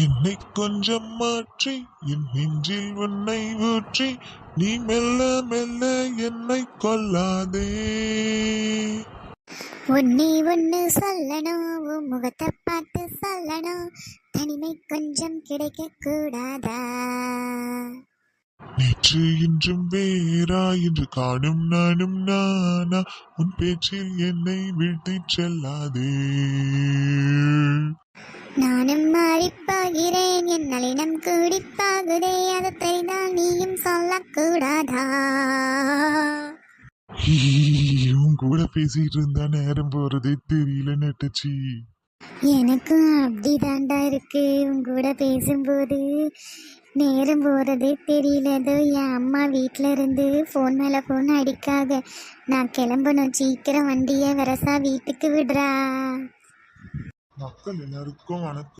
என்னை கொஞ்சம் மாற்றி என் நெஞ்சில் உன்னை ஊற்றி நீ மெல்ல மெல்ல என்னை கொல்லாதே. ஒன்னே ஒன்று சொல்லணும் உன் முகத்தை பார்த்து சொல்லணும் தனிமை கொஞ்சம் கிடைக்க கூடாதா? நேற்று இன்றும் வேறா என்று காணும் நானும் நானா உன் பேச்சில் என்னை வீழ்த்திச் செல்லாதே. நானும் மாறிப்பாகிறேன் என் நளினம் கூடிப்பாகுதே. அதை தெரிந்தால் நீயும் சொல்லக்கூடாதா? உன் கூட பேசிட்டு இருந்தா நேரம் போறதே தெரியல நெட்டச்சி. எனக்கும் அப்படிதாண்டா இருக்கு. உன் கூட பேசும்போது நேரம் போகிறதே தெரியலதோ என் அம்மா வீட்டில் இருந்து ஃபோன் மேலே ஃபோன் அடிக்காக நான் கிளம்பணும். சீக்கிரம் வண்டியை வரசா வீட்டுக்கு விடுறா. மக்கள் எல்லாருக்கும் வணக்கம்.